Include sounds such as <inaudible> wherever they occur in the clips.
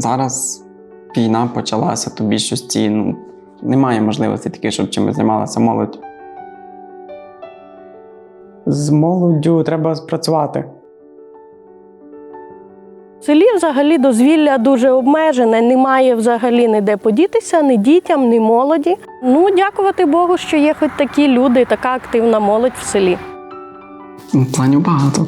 Зараз війна почалася, то більшості ну, немає можливості таких, щоб чимось займалася молодь. З молоддю треба спрацювати. В селі взагалі дозвілля дуже обмежене, немає взагалі ніде подітися, ні дітям, ні молоді. Ну, дякувати Богу, що є хоч такі люди, така активна молодь в селі. Ну, Планів багато.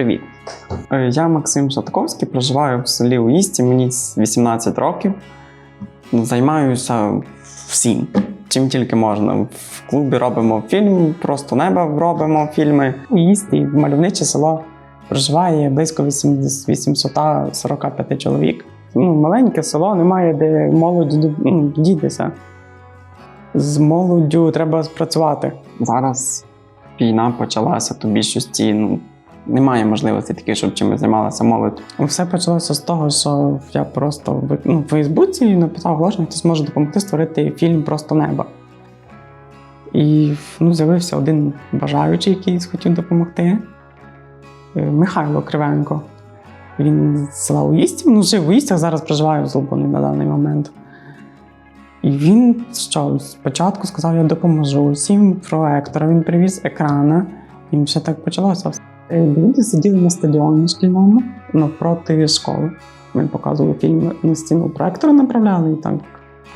Привіт. Е, Я Максим Шатковський, проживаю в селі Уїсті, мені 18 років. Займаюся всім, чим тільки можна. В клубі робимо фільм, просто небо робимо фільми. У Їсті мальовниче село проживає близько 845 чоловік. Ну, маленьке село, немає де молодь ну, дітися. З молоддю треба спрацювати. Зараз війна почалася, то більшості ну, немає можливості таких, щоб чимось займалася молодь. Все почалося з того, що я просто в- ну, Фейсбуці написав оголошення, хтось може допомогти створити фільм Просто небо. І ну, з'явився один бажаючий, який хотів допомогти. Е, Михайло Кривенко. Він з села Уїстів, ну жив в Уїстях, зараз проживає в Злобоні на даний момент. І він що, спочатку сказав, я допоможу. Сім проектора, він привіз екрана, і ще так почалося. Е, Люди сиділи на стадіоні шкільному навпроти школи. Ми показували фільм на стіну проектора направляли і так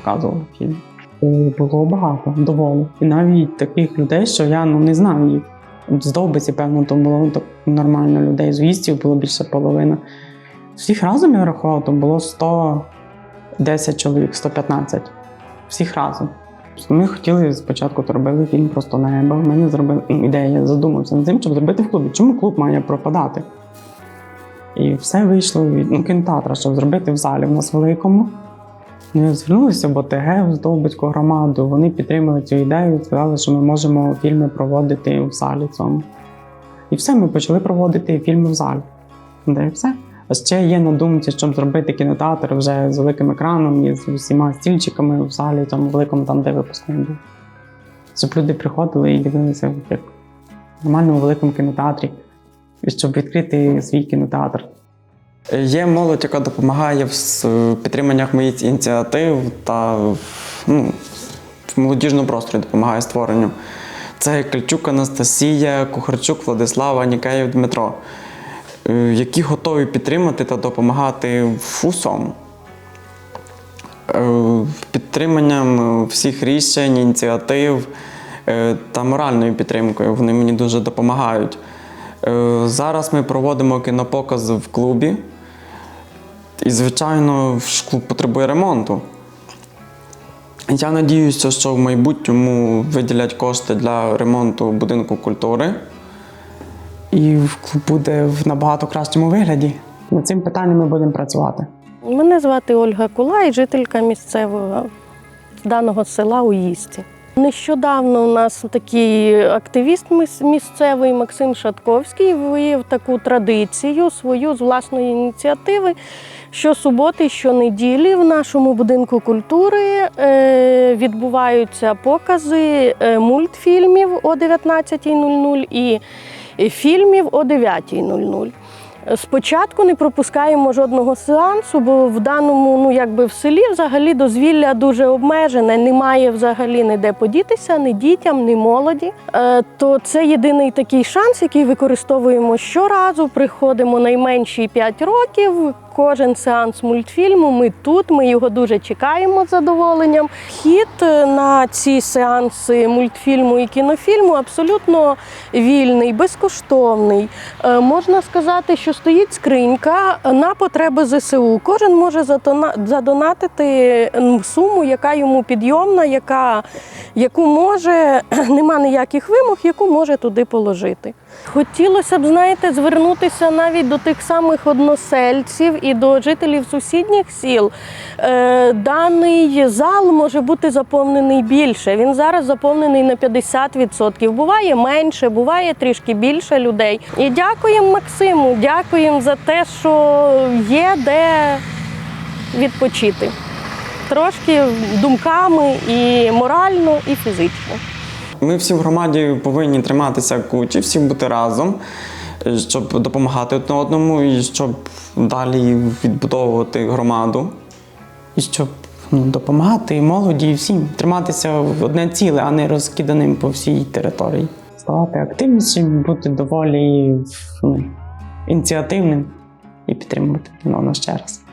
показували фільм. Е, Було багато, доволі. І навіть таких людей, що я ну, не знаю їх. З Довбиці, певно, то було так нормально людей. З вістів було більше половини. Всіх разом я рахував, то було 110 чоловік, 115. Всіх разом. Ми хотіли спочатку то фільм просто небо. У мене зробив ну, ідея, задумався над тим, щоб зробити в клубі. Чому клуб має пропадати? І все вийшло від ну, кінотеатра, щоб зробити в залі в нас великому. Ну, я звернулися в ОТГ в Здолбицьку громаду. Вони підтримали цю ідею сказали, що ми можемо фільми проводити в залі цьому. І все, ми почали проводити фільми в залі. Де і все. А ще є на думці, щоб зробити кінотеатр вже з великим екраном і з усіма стільчиками в залі, тому великому, там, де випускний був. Щоб люди приходили і дивилися як в нормальному великому кінотеатрі, щоб відкрити свій кінотеатр. Є молодь, яка допомагає в підтриманнях моїх ініціатив та ну, в молодіжному просторі допомагає створенню. Це Кальчук Анастасія, Кухарчук Владислава, Нікеєв Дмитро, які готові підтримати та допомагати в усьому. Е, Підтриманням е, всіх рішень, ініціатив е, та моральною підтримкою. Вони мені дуже допомагають. Е, Зараз ми проводимо кінопоказ в клубі. І, звичайно, клуб потребує ремонту. Я надіюся, що в майбутньому виділять кошти для ремонту будинку культури. І буде в набагато кращому вигляді. Над цим питанням ми будемо працювати. Мене звати Ольга Кулай, жителька місцевого даного села Уїсті. Нещодавно у нас такий активіст місцевий Максим Шатковський виявив таку традицію свою з власної ініціативи. Щосуботи, щонеділі в нашому будинку культури е, відбуваються покази е, мультфільмів о 19.00 і фільмів о 9.00. Спочатку не пропускаємо жодного сеансу, бо в даному, ну якби в селі взагалі дозвілля дуже обмежене, немає взагалі ніде подітися, ні дітям, ні молоді. Е, то це єдиний такий шанс, який використовуємо щоразу. Приходимо найменші 5 років. Кожен сеанс мультфільму. Ми тут, ми його дуже чекаємо з задоволенням. Вхід е, на ці сеанси мультфільму і кінофільму абсолютно вільний, безкоштовний. Е, Можна сказати, що стоїть скринька на потреби ЗСУ. Кожен може задонатити суму, яка йому підйомна, яка, яку може, <clears throat> нема ніяких вимог, яку може туди положити. Хотілося б, знаєте, звернутися навіть до тих самих односельців і до жителів сусідніх сіл. Е, даний зал може бути заповнений більше. Він зараз заповнений на 50%. Буває менше, буває трішки більше людей. І дякуємо Максиму, дякуємо за те, що є де відпочити. Трошки думками і морально, і фізично. Ми всі в громаді повинні триматися кучі, всі бути разом, е, щоб допомагати одне одному і щоб далі відбудовувати громаду. І щоб ну, допомагати молоді і всім триматися в одне ціле, а не розкиданим по всій території. Ставати активнішим, бути доволі ну, ініціативним і підтримувати одного ще раз.